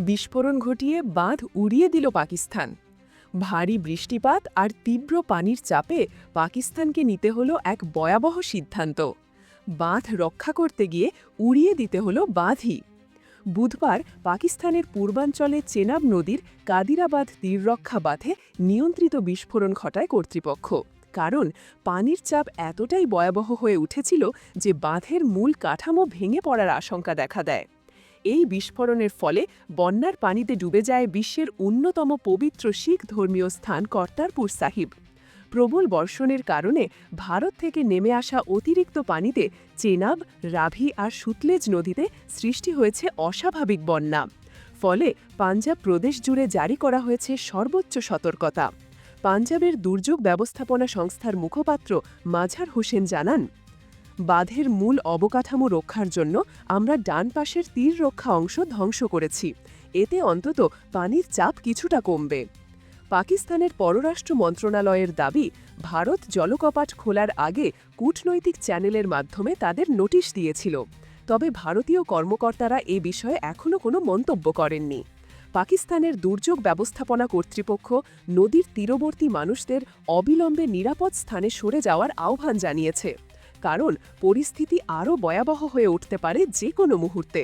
বিস্ফোরণ ঘটিয়ে বাঁধ উড়িয়ে দিল পাকিস্তান। ভারী বৃষ্টিপাত আর তীব্র পানির চাপে পাকিস্তানকে নিতে হলো এক ভয়াবহ সিদ্ধান্ত। বাঁধ রক্ষা করতে গিয়ে উড়িয়ে দিতে হলো বাঁধই। বুধবার পাকিস্তানের পূর্বাঞ্চলে চেনাব নদীর কাদিরাবাদ তীররক্ষা বাঁধে নিয়ন্ত্রিত বিস্ফোরণ ঘটায় কর্তৃপক্ষ। কারণ পানির চাপ এতটাই ভয়াবহ হয়ে উঠেছিল যে বাঁধের মূল কাঠামো ভেঙে পড়ার আশঙ্কা দেখা দেয়। এই বিস্ফোরণের ফলে বন্যার পানিতে ডুবে যায় বিশ্বের অন্যতম পবিত্র শিখ ধর্মীয় স্থান কর্তারপুর সাহিব। প্রবল বর্ষণের কারণে ভারত থেকে নেমে আসা অতিরিক্ত পানিতে চেনাব, রাভি আর সুতলেজ নদীতে সৃষ্টি হয়েছে অস্বাভাবিক বন্যা। ফলে পাঞ্জাব প্রদেশ জুড়ে জারি করা হয়েছে সর্বোচ্চ সতর্কতা। পাঞ্জাবের দুর্যোগ ব্যবস্থাপনা সংস্থার মুখপাত্র মাঝার হোসেন জানান বাঁধের মূল অবকাঠামো রক্ষার জন্য আমরা ডান পাশের তীর রক্ষা অংশ ধ্বংস করেছি। এতে অন্তত পানির চাপ কিছুটা কমবে। পাকিস্তানের পররাষ্ট্র মন্ত্রণালয়ের দাবি, ভারত জলকপাট খোলার আগে কূটনৈতিক চ্যানেলের মাধ্যমে তাদের নোটিশ দিয়েছিল। তবে ভারতীয় কর্মকর্তারা এ বিষয়ে এখনও কোনো মন্তব্য করেননি। পাকিস্তানের দুর্যোগ ব্যবস্থাপনা কর্তৃপক্ষ নদীর তীরবর্তী মানুষদের অবিলম্বে নিরাপদ স্থানে সরে যাওয়ার আহ্বান জানিয়েছে। কারণ পরিস্থিতি আরও ভয়াবহ হয়ে উঠতে পারে যে কোনো মুহূর্তে।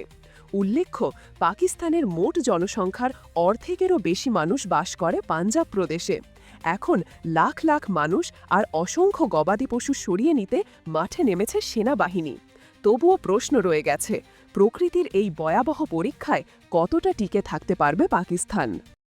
উল্লেখ্য, পাকিস্তানের মোট জনসংখ্যার অর্ধেকেরও বেশি মানুষ বাস করে পাঞ্জাব প্রদেশে। এখন লাখ লাখ মানুষ আর অসংখ্য গবাদি পশু সরিয়ে নিতে মাঠে নেমেছে সেনাবাহিনী। তবুও প্রশ্ন রয়ে গেছে, প্রকৃতির এই ভয়াবহ পরীক্ষায় কতটা টিকে থাকতে পারবে পাকিস্তান?